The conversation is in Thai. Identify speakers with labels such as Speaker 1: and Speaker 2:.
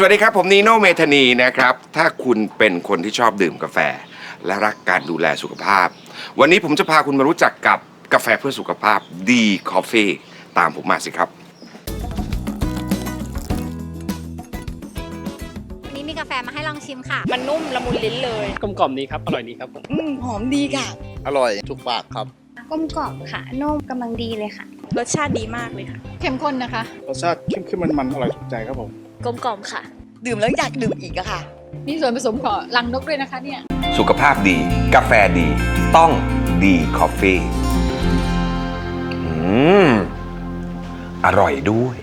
Speaker 1: สวัสดีครับ ผมนีโนเมธานีนะครับ ถ้าคุณเป็นคนที่ชอบดื่มกาแฟ และรักการดูแลสุขภาพ วันนี้ผมจะพาคุณมารู้จักกับกาแฟเพื่อสุขภาพดีคอฟฟี่ตามผมมาสิครับ
Speaker 2: วันนี้มีกาแฟมาให้ลองชิมค่ะ
Speaker 3: มันนุ่มละมุนลิ้นเลย
Speaker 4: กลมกล่อมดีครับ อร่อยดีครับผม
Speaker 5: อืมหอมดีค่ะ
Speaker 6: อร่อยถูกปากครับ
Speaker 7: กลมกล่อมค่ะนุ่มกำลังดีเลยค่ะ
Speaker 3: รสชาติดีมากเลยค่ะ
Speaker 8: เข้มข้นนะคะ
Speaker 9: รสชาติเข้มๆมันๆ อร่อยถูกใจครับผม
Speaker 3: กลมกล่อมค่ะ
Speaker 5: ดื่มแล้วอยากดื่มอีกอะค่ะ
Speaker 8: มีส่วนผสมของรังนกด้วยนะคะเนี่ย
Speaker 1: สุขภาพดี กาแฟดี ต้องดีคอฟฟี่ อืม อร่อยด้วย